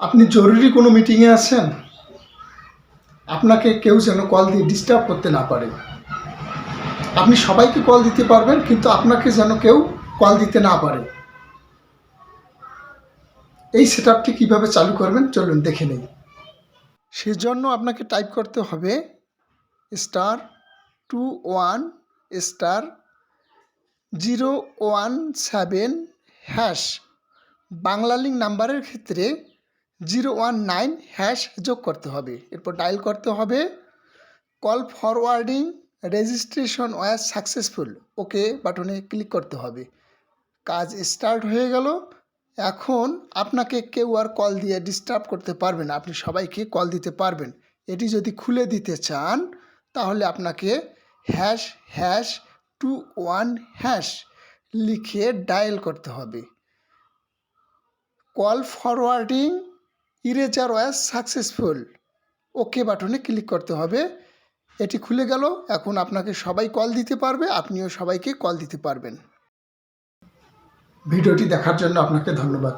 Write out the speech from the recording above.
আপনি জরুরি কোনো মিটিংয়ে আছেন? আপনাকে কেউ যেন কল দিয়ে ডিস্টার্ব করতে না পারে। আপনি সবাইকে কল দিতে পারবেন, কিন্তু আপনাকে যেন কেউ কল দিতে না পারে। এই সেট আপটি কীভাবে চালু করবেন, চলুন দেখে নেই। সেজন্য আপনাকে টাইপ করতে হবে star two one star zero one seven hash Banglalink নাম্বারের ক্ষেত্রে জিরো ওয়ান নাইন হ্যাশ যোগ করতে হবে। এরপর ডায়াল করতে হবে। Call forwarding registration was successful okay বাটনে ক্লিক করতে হবে। কাজ স্টার্ট হয়ে গেল। এখন আপনাকে কেউ আর কল দিয়ে ডিস্টার্ব করতে পারবে না। আপনি সবাইকে কল দিতে পারবেন। এটি যদি খুলে দিতে চান, তাহলে আপনাকে hash hash two one hash লিখে ডায়াল করতে হবে। Call forwarding erasure was successful okay বাটনে ক্লিক করতে হবে। এটি খুলে গেল। এখন আপনাকে সবাই কল দিতে পারবে। আপনিও সবাইকে কল দিতে পারবেন। ভিডিওটি দেখার জন্য আপনাকে ধন্যবাদ।